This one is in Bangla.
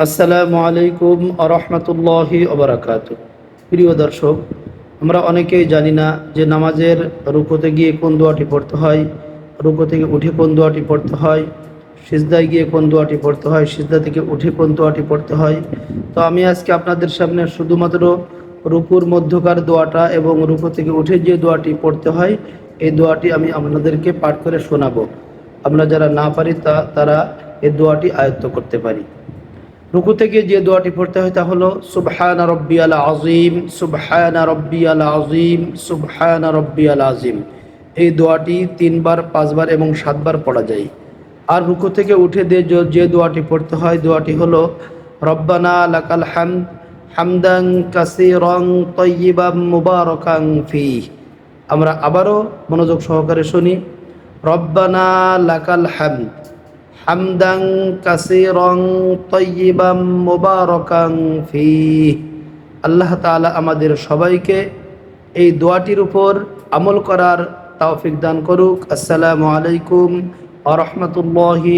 আসসালামু আলাইকুম আরহামতুল্লাহি ওবরাকাত প্রিয় দর্শক, আমরা অনেকেই জানি না যে নামাজের রুকোতে গিয়ে কোন দোয়াটি পড়তে হয়, রুকো থেকে উঠে কোন দোয়াটি পড়তে হয়, সিজদায় গিয়ে কোন দোয়াটি পড়তে হয়, সিজদা থেকে উঠে কোন দোয়াটি পড়তে হয়। তো আমি আজকে আপনাদের সামনে শুধুমাত্র রুকুর মধ্যকার দোয়াটা এবং রুকো থেকে উঠে যে দোয়াটি পড়তে হয়, এই দোয়াটি আমি আপনাদেরকে পাঠ করে শোনাবো। আমরা যারা না পারি তা, তারা এই দোয়াটি আয়ত্ত করতে পারি। রুকু থেকে যে দোয়াটি পড়তে হয় তা হলো, সুবহানা রব্বিয়াল আজিম সুবহানা রব্বিয়াল আজিম সুবহানা রব্বিয়াল আজিম এই দোয়াটি তিনবার, পাঁচবার এবং সাতবার পড়া যায়। আর রুকু থেকে উঠে দিয়ে যে- দোয়াটি পড়তে হয়, দোয়াটি হলো, রব্বানা লাকাল হামদ হামদাং কাসিরং তয়্যিবাম মুবারাকাং ফি আমরা আবারও মনোযোগ সহকারে শুনি, রব্বানা লাকাল হামদ হামদাং কাসিরং তৈবাম মুবারাকাং ফি আল্লাহ তাআলা আমাদের সবাইকে এই দোয়াটির উপর আমল করার তাওফিক দান করুক। আসসালামু আলাইকুম ওয়া রাহমাতুল্লাহি